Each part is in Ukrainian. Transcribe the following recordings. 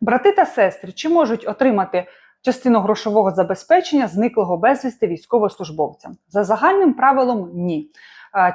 Брати та сестри чи можуть отримати частину грошового забезпечення зниклого безвісти військовослужбовця? За загальним правилом ні.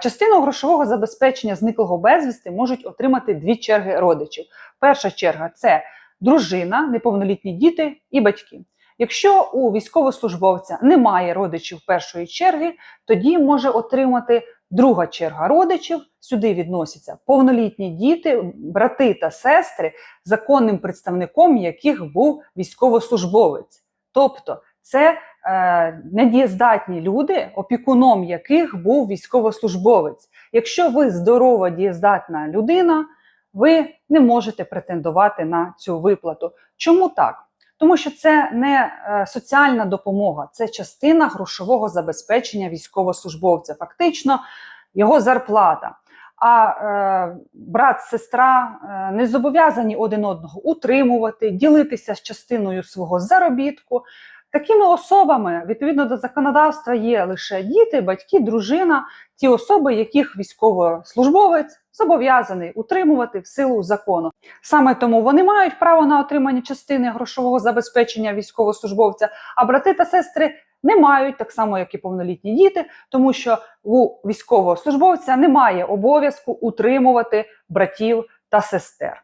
Частину грошового забезпечення зниклого безвісти можуть отримати дві черги родичів. Перша черга це дружина, неповнолітні діти і батьки. Якщо у військовослужбовця немає родичів першої черги, тоді може отримати друга черга родичів. Сюди відносяться повнолітні діти, брати та сестри, законним представником яких був військовослужбовець. Тобто це е, недієздатні люди, опікуном яких був військовослужбовець. Якщо ви здорова дієздатна людина, ви не можете претендувати на цю виплату. Чому так? Тому що це не е, соціальна допомога, це частина грошового забезпечення військовослужбовця, фактично його зарплата. А е, брат, сестра е, не зобов'язані один одного утримувати, ділитися з частиною свого заробітку. Такими особами, відповідно до законодавства, є лише діти, батьки, дружина, ті особи, яких військовослужбовець зобов'язаний утримувати в силу закону. Саме тому вони мають право на отримання частини грошового забезпечення військовослужбовця, а брати та сестри не мають, так само як і повнолітні діти, тому що у військовослужбовця немає обов'язку утримувати братів та сестер.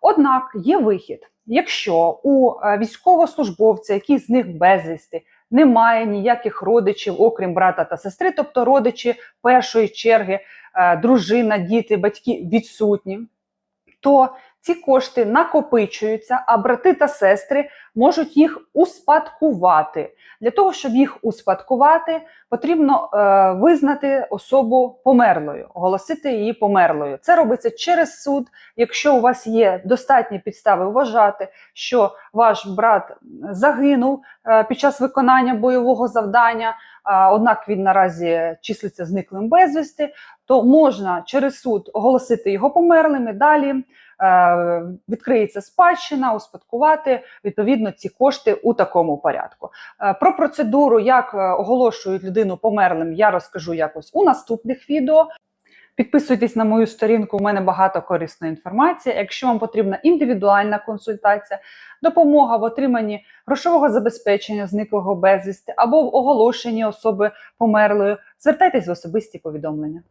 Однак є вихід. Якщо у е, військовослужбовця, який них безвісти, немає ніяких родичів, окрім брата та сестри, тобто родичі першої черги, е, дружина, діти, батьки відсутні, то ці кошти накопичуються, а брати та сестри можуть їх успадкувати. Для того, щоб їх успадкувати, потрібно е, визнати особу померлою, оголосити її померлою. Це робиться через суд. Якщо у вас є достатні підстави вважати, що ваш брат загинув е, під час виконання бойового завдання, а, однак він наразі числиться зниклим безвісти, то можна через суд оголосити його померлим і далі. Е, Відкриється спадщина, успадкувати відповідно ці кошти у такому порядку. Е, Про процедуру, як е, оголошують людину померлим, я розкажу якось у наступних відео. Підписуйтесь на мою сторінку, у мене багато корисної інформації. Якщо вам потрібна індивідуальна консультація, допомога в отриманні грошового забезпечення зниклого безвісти або в оголошенні особи померлою, звертайтесь в особисті повідомлення.